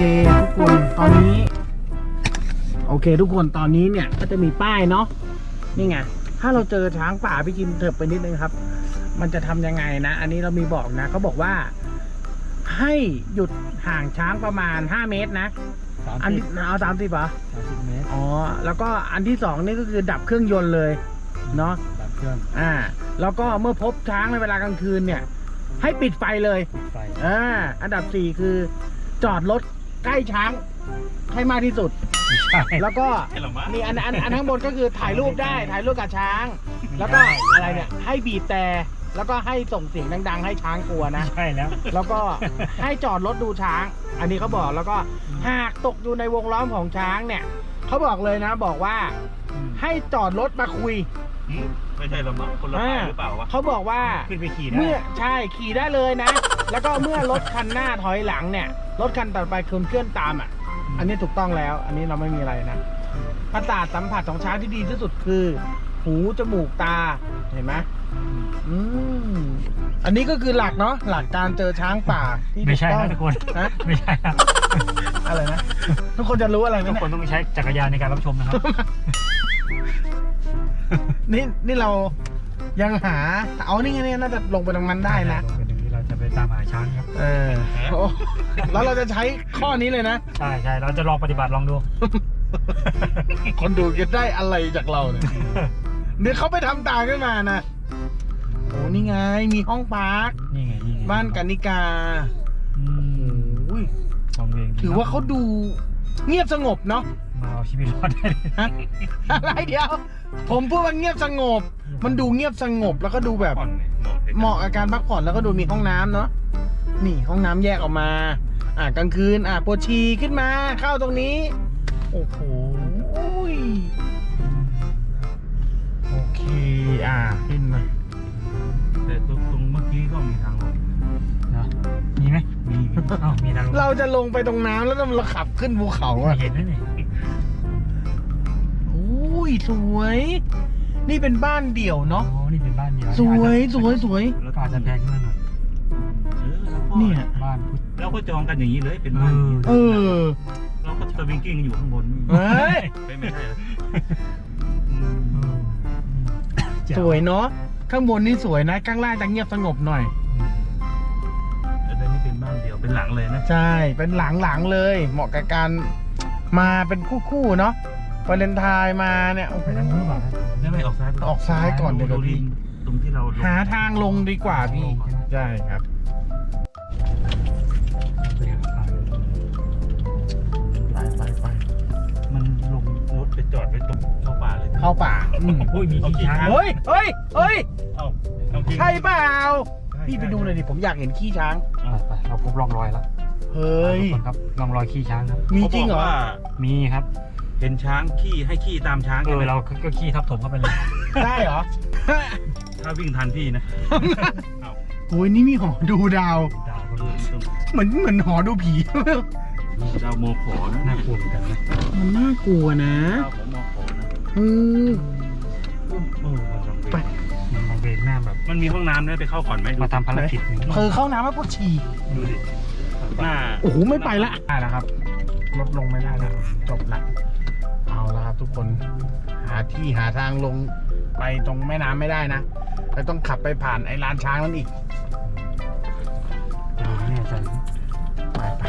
เคทุกคนตอนนี้ โอเค ทุกคนตอนนี้เนี่ยก็จะมีป้ายเนาะนี่ไงถ้าเราเจอช้างป่าพี่กินเถิบไปนิดนึงครับ มันจะทำยังไงนะ อันนี้เรามีบอกนะเขาบอกว่า ให้หยุดห่างช้างประมาณ 5 เมตรนะสามอันสิที่บเอาสามสิบเหรอสามสิบเมตรอ๋อแล้วก็อันที่สองนี่ก็คือดับเครื่องยนต์เลยเนาะสามเครื่องอ่า แล้วก็เมื่อพบช้างในเวลากลางคืนเนี่ย ให้ปิดไฟเลยปิดไฟอ่าอันดับสี่คือจอดรถ ใกล้ช้างให้มากที่สุดไม่ใช่แล้วก็ใช่หรอมะ นี่อันอันอันข้างบนก็คือถ่ายรูปได้ถ่ายรูปกับช้าง แล้วก็อะไรเนี่ยให้บีบแต่แล้วก็ให้ส่งเสียงดัง ๆ ให้ช้างกลัวนะไม่ใช่แล้ว แล้วก็ให้จอดรถดูช้าง อันนี้เขาบอกแล้วก็หากตกอยู่ในวงล้อมของช้างเนี่ยเขาบอกเลยนะ บอกว่าให้จอดรถมาคุยอืม ไม่ใช่หรอมะคนละอ่าฝ่ายหรือเปล่าวะเขาบอกว่าขึ้นไปขี่ได้เมื่อใช่ขี่ได้เลยนะ แล้วก็เมื่อรถคันหน้าถอยหลังเนี่ย รถคันต่อไปคุณเคลื่อนตามอะ อันนี้ถูกต้องแล้ว อันนี้เราไม่มีอะไรนะประสาทสัมผัสของช้างที่ดีที่สุดคือ หูจมูกตาเห็นไหมอืม อันนี้ก็คือหลักเนาะหลักการเจอช้างป่าที่ไม่ใช่ถูนะต้ทุอกงคนฮะไม่ใช่นะอะไรนะทุกคนจะรู้อะไรไหมทุกเนี่ย คนต้องใช้จักรยานในการรับชมนะครับ นี่นี่เรายังหา เอานี่ไงเนี่ยน่าจะลงไปตรงนั้นได้นะเป็นอย่างนี้เราจะไปตามหาช้างครับ เออโอ้แล้วเราจะใช้ข้อนี้เลยนะ ใช่ใช่เราจะลองปฏิบัติลองดู คนดูจะได้อะไรจากเราเนี่ยเดี๋ยวเขาไปทำตามขึ้นมานะโอ้ นี่ไง มีห้องพัก นี่ไงนี่ไงบ้านกันนิกาอืมโอ้ยลองเวงดีถือว่าเขาดูเงียบสงบเนาะ มาเอาชีวิตรอดได้เลยฮะอะไรเดียว ผมพูดว่าเงียบสงบ มันดูเงียบสงบแล้วก็ดูแบบ ผ่อนเนี่ยเหมาะเหมาะกับการพักผ่อนแล้วก็ดูมีห้องน้ำเนาะนี่ห้องน้ำแยกออกมา อ่ากลางคืน อ่าปวดฉี่ขึ้นมาเข้าตรงนี้ โอ้โห อ้าวมีทางลงเราจะลงไปตรงน้ำแล้วเราขับขึ้นภูเขาไม่อะเห็นนะนี่โอ้ยสวย นี่เป็นบ้านเดี่ยวอ๋อเนาะนี่เป็นบ้านเดียวสวยสวยสวยแล้วก็อาจจะแพงขึ้นมาหน่อยเออแล้วก็เนี่ย บ้านพุทธเราก็จองกันอย่างนี้เลยเป็นบ้านอย่างนี้เออ เราก็สวิงกิ้งอยู่ข้างบนนี่เฮ้ย ไม่ไม่ใช่เหรออืมเออแจ๋สวยเนาะข้างบนนี่สวยนะ ข้างล่างจะเงียบสงบหน่อย เดียวเป็นหลังเลยนะ ใช่ เป็นหลังๆเลย เหมาะกับการมาเป็นคู่ๆเนาะวาเลนไทน์มาเนี่ยโอ้โหไปทางนู้นหรือเปล่าครับไม่ไม่ออกซ้ายออกซ้ายก่อนเดี๋ยวดูพี่ริมตรงที่เราลงหาทางลงดีกว่าพี่ ใช่ครับไปไปไปมันลงรถไปจอดไว้ตรงเข้าป่าเลย เข้าป่าอืมโอ้ยมีขี้ช้างเฮ้ยเฮ้ยเฮ้ยเอ้าต้องทิ้งใช่เปล่า พี่ไปดูหน่อยดิผมอยากเห็นขี้ช้างไปไปเราพบร่องรอยแล้วเฮ้ย ทุกคนครับร่องรอยขี้ช้างครับ มีจริงเหรอ ขาบอกว่ามีครับเห็นช้างขี้ให้ขี้ตามช้างเอใช่ไหอมเราก็ก็ขี้ทับถมเข้าไปเลย ได้เหรอ ถ้าวิ่งทันพี่นะเอ้าโอ้ยนี่มีหอดูดาว ดาวก็เอเลยอต้องเหมือนเหมือนหอดูผี ดาวโมโขนะน่ากลัวเหมือนกันนะมันน่ากลัวนะดาวของโมโขนะอืมเออมันลองไป รกหน้าแบบมันมีห้องน้ำด้วยไปเข้าก่อนไหมดูมาทำภารกิจหนึ่งเคยเข้าน้ำแล้วปวดฉี่ดูดิหน้าโอ้โหไม่ไปละได้แล้วครับลดลงไม่ได้แล้วจบละเอาละครับทุกคนหาที่หาทางลงไปตรงแม่น้ำไม่ได้นะแล้วต้องขับไปผ่านไอ้ลานช้างนั่นอีกไม่แน่ใจไปไป